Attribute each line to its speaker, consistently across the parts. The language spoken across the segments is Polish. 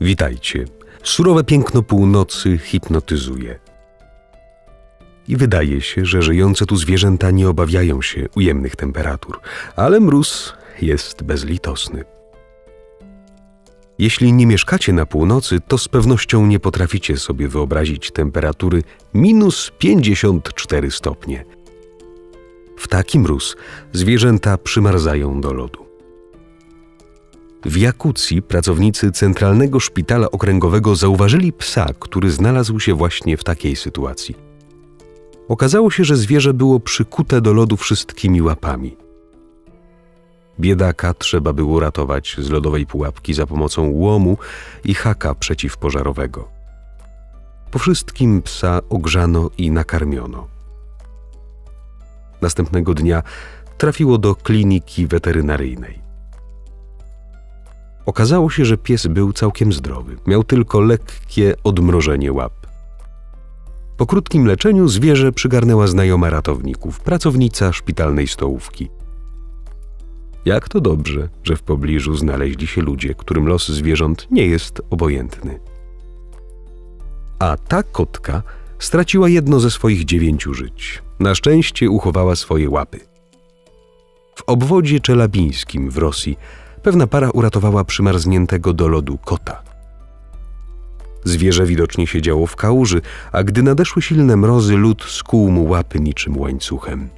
Speaker 1: Witajcie. Surowe piękno północy hipnotyzuje. I wydaje się, że żyjące tu zwierzęta nie obawiają się ujemnych temperatur, ale mróz jest bezlitosny. Jeśli nie mieszkacie na północy, to z pewnością nie potraficie sobie wyobrazić temperatury minus 54 stopnie. W taki mróz zwierzęta przymarzają do lodu. W Jakucji pracownicy Centralnego Szpitala Okręgowego zauważyli psa, który znalazł się właśnie w takiej sytuacji. Okazało się, że zwierzę było przykute do lodu wszystkimi łapami. Biedaka trzeba było ratować z lodowej pułapki za pomocą łomu i haka przeciwpożarowego. Po wszystkim psa ogrzano i nakarmiono. Następnego dnia trafiło do kliniki weterynaryjnej. Okazało się, że pies był całkiem zdrowy, miał tylko lekkie odmrożenie łap. Po krótkim leczeniu zwierzę przygarnęła znajoma ratowników, pracownica szpitalnej stołówki. Jak to dobrze, że w pobliżu znaleźli się ludzie, którym los zwierząt nie jest obojętny. A ta kotka straciła jedno ze swoich dziewięciu żyć. Na szczęście uchowała swoje łapy. W obwodzie czelabińskim w Rosji pewna para uratowała przymarzniętego do lodu kota. Zwierzę widocznie siedziało w kałuży, a gdy nadeszły silne mrozy, lód skłuł mu łapy niczym łańcuchem.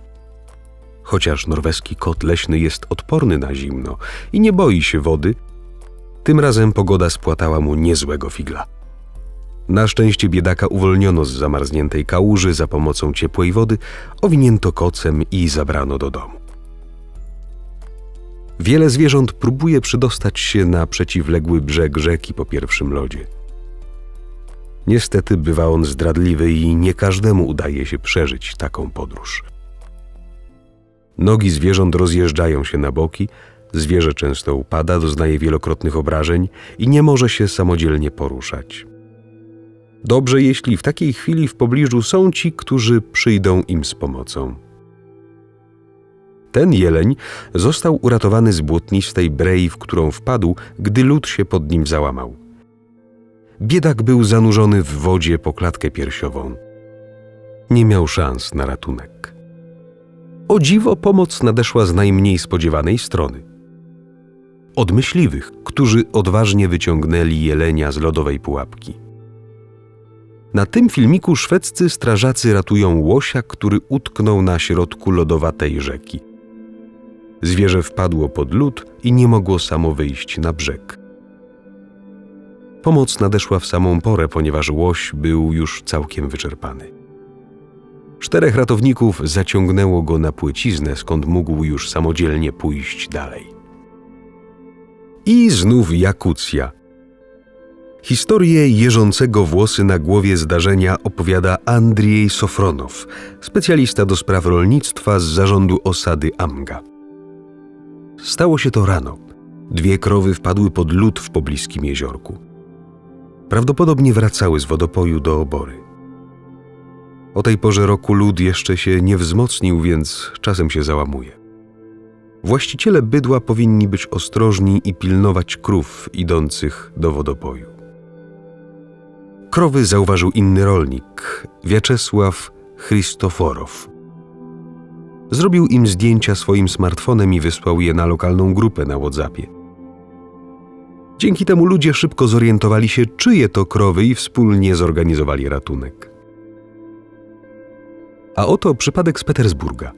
Speaker 1: Chociaż norweski kot leśny jest odporny na zimno i nie boi się wody, tym razem pogoda spłatała mu niezłego figla. Na szczęście biedaka uwolniono z zamarzniętej kałuży za pomocą ciepłej wody, owinięto kocem i zabrano do domu. Wiele zwierząt próbuje przydostać się na przeciwległy brzeg rzeki po pierwszym lodzie. Niestety bywa on zdradliwy i nie każdemu udaje się przeżyć taką podróż. Nogi zwierząt rozjeżdżają się na boki, zwierzę często upada, doznaje wielokrotnych obrażeń i nie może się samodzielnie poruszać. Dobrze, jeśli w takiej chwili w pobliżu są ci, którzy przyjdą im z pomocą. Ten jeleń został uratowany z błotnistej brei, w którą wpadł, gdy lód się pod nim załamał. Biedak był zanurzony w wodzie po klatkę piersiową. Nie miał szans na ratunek. O dziwo pomoc nadeszła z najmniej spodziewanej strony. Od myśliwych, którzy odważnie wyciągnęli jelenia z lodowej pułapki. Na tym filmiku szwedzcy strażacy ratują łosia, który utknął na środku lodowatej rzeki. Zwierzę wpadło pod lód i nie mogło samo wyjść na brzeg. Pomoc nadeszła w samą porę, ponieważ łoś był już całkiem wyczerpany. Czterech ratowników zaciągnęło go na płyciznę, skąd mógł już samodzielnie pójść dalej. I znów Jakucja. Historię jeżącego włosy na głowie zdarzenia opowiada Andrzej Sofronow, specjalista do spraw rolnictwa z zarządu osady Amga. Stało się to rano. Dwie krowy wpadły pod lód w pobliskim jeziorku. Prawdopodobnie wracały z wodopoju do obory. O tej porze roku lód jeszcze się nie wzmocnił, więc czasem się załamuje. Właściciele bydła powinni być ostrożni i pilnować krów idących do wodopoju. Krowy zauważył inny rolnik, Wiaczesław Christoforow. Zrobił im zdjęcia swoim smartfonem i wysłał je na lokalną grupę na WhatsAppie. Dzięki temu ludzie szybko zorientowali się, czyje to krowy i wspólnie zorganizowali ratunek. A oto przypadek z Petersburga.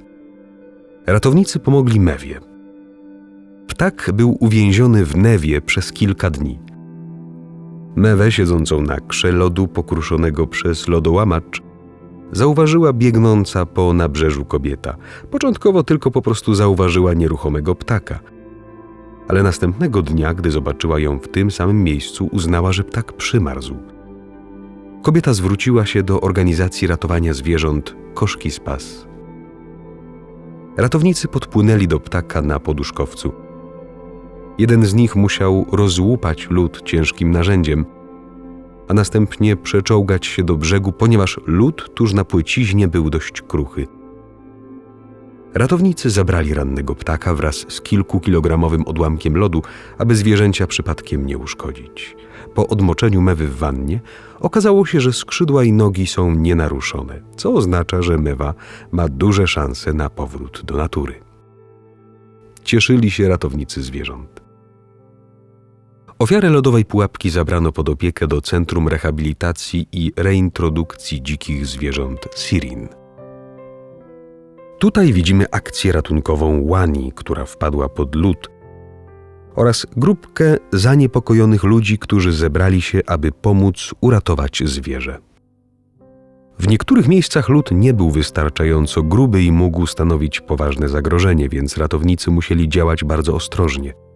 Speaker 1: Ratownicy pomogli Mewie. Ptak był uwięziony w Newie przez kilka dni. Mewę, siedzącą na krze lodu pokruszonego przez lodołamacz, zauważyła biegnąca po nabrzeżu kobieta. Początkowo tylko po prostu zauważyła nieruchomego ptaka. Ale następnego dnia, gdy zobaczyła ją w tym samym miejscu, uznała, że ptak przymarzł. Kobieta zwróciła się do organizacji ratowania zwierząt Koszki Spas. Ratownicy podpłynęli do ptaka na poduszkowcu. Jeden z nich musiał rozłupać lód ciężkim narzędziem – a następnie przeczołgać się do brzegu, ponieważ lód tuż na płyciźnie był dość kruchy. Ratownicy zabrali rannego ptaka wraz z kilkukilogramowym odłamkiem lodu, aby zwierzęcia przypadkiem nie uszkodzić. Po odmoczeniu mewy w wannie okazało się, że skrzydła i nogi są nienaruszone, co oznacza, że mewa ma duże szanse na powrót do natury. Cieszyli się ratownicy zwierząt. Ofiarę lodowej pułapki zabrano pod opiekę do Centrum Rehabilitacji i Reintrodukcji Dzikich Zwierząt Sirin. Tutaj widzimy akcję ratunkową Łani, która wpadła pod lód, oraz grupkę zaniepokojonych ludzi, którzy zebrali się, aby pomóc uratować zwierzę. W niektórych miejscach lód nie był wystarczająco gruby i mógł stanowić poważne zagrożenie, więc ratownicy musieli działać bardzo ostrożnie.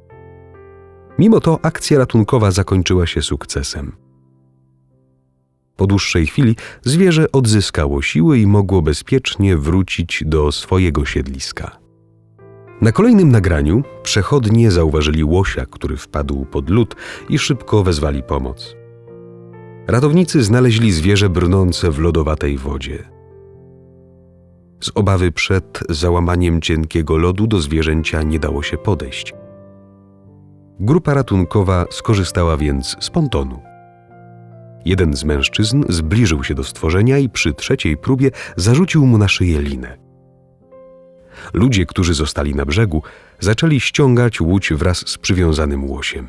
Speaker 1: Mimo to akcja ratunkowa zakończyła się sukcesem. Po dłuższej chwili zwierzę odzyskało siły i mogło bezpiecznie wrócić do swojego siedliska. Na kolejnym nagraniu przechodnie zauważyli łosia, który wpadł pod lód i szybko wezwali pomoc. Ratownicy znaleźli zwierzę brnące w lodowatej wodzie. Z obawy przed załamaniem cienkiego lodu do zwierzęcia nie dało się podejść. Grupa ratunkowa skorzystała więc z pontonu. Jeden z mężczyzn zbliżył się do stworzenia i przy trzeciej próbie zarzucił mu na szyję linę. Ludzie, którzy zostali na brzegu, zaczęli ściągać łódź wraz z przywiązanym łosiem.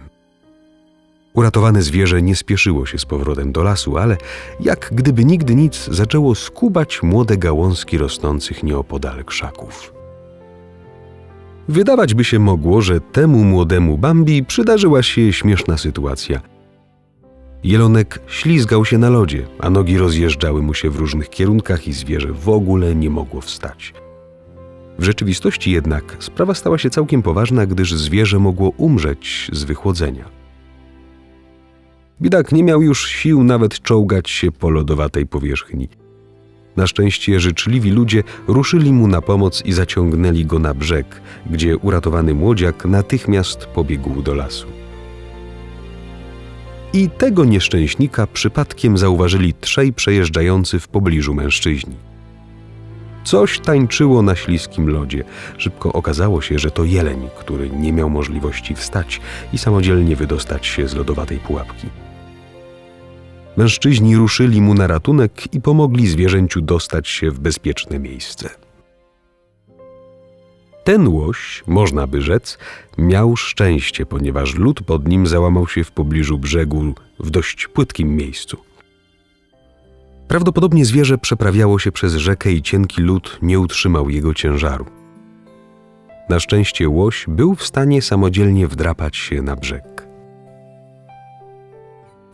Speaker 1: Uratowane zwierzę nie spieszyło się z powrotem do lasu, ale jak gdyby nigdy nic zaczęło skubać młode gałązki rosnących nieopodal krzaków. Wydawać by się mogło, że temu młodemu Bambi przydarzyła się śmieszna sytuacja. Jelonek ślizgał się na lodzie, a nogi rozjeżdżały mu się w różnych kierunkach i zwierzę w ogóle nie mogło wstać. W rzeczywistości jednak sprawa stała się całkiem poważna, gdyż zwierzę mogło umrzeć z wychłodzenia. Biedak nie miał już sił nawet czołgać się po lodowatej powierzchni. Na szczęście życzliwi ludzie ruszyli mu na pomoc i zaciągnęli go na brzeg, gdzie uratowany młodziak natychmiast pobiegł do lasu. I tego nieszczęśnika przypadkiem zauważyli trzej przejeżdżający w pobliżu mężczyźni. Coś tańczyło na śliskim lodzie. Szybko okazało się, że to jeleń, który nie miał możliwości wstać i samodzielnie wydostać się z lodowatej pułapki. Mężczyźni ruszyli mu na ratunek i pomogli zwierzęciu dostać się w bezpieczne miejsce. Ten łoś, można by rzec, miał szczęście, ponieważ lód pod nim załamał się w pobliżu brzegu w dość płytkim miejscu. Prawdopodobnie zwierzę przeprawiało się przez rzekę i cienki lód nie utrzymał jego ciężaru. Na szczęście łoś był w stanie samodzielnie wdrapać się na brzeg.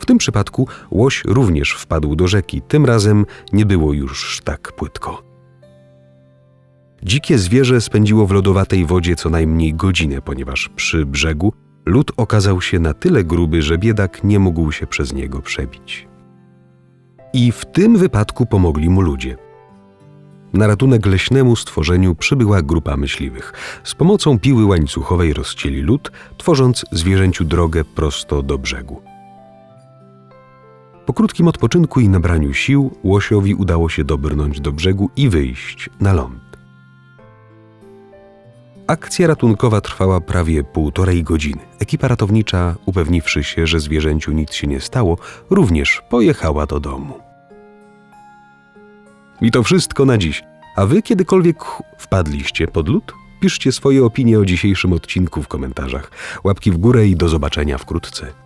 Speaker 1: W tym przypadku łoś również wpadł do rzeki, tym razem nie było już tak płytko. Dzikie zwierzę spędziło w lodowatej wodzie co najmniej godzinę, ponieważ przy brzegu lód okazał się na tyle gruby, że biedak nie mógł się przez niego przebić. I w tym wypadku pomogli mu ludzie. Na ratunek leśnemu stworzeniu przybyła grupa myśliwych. Z pomocą piły łańcuchowej rozcięli lód, tworząc zwierzęciu drogę prosto do brzegu. Po krótkim odpoczynku i nabraniu sił łosiowi udało się dobrnąć do brzegu i wyjść na ląd. Akcja ratunkowa trwała prawie półtorej godziny. Ekipa ratownicza, upewniwszy się, że zwierzęciu nic się nie stało, również pojechała do domu. I to wszystko na dziś. A wy kiedykolwiek wpadliście pod lód? Piszcie swoje opinie o dzisiejszym odcinku w komentarzach. Łapki w górę i do zobaczenia wkrótce.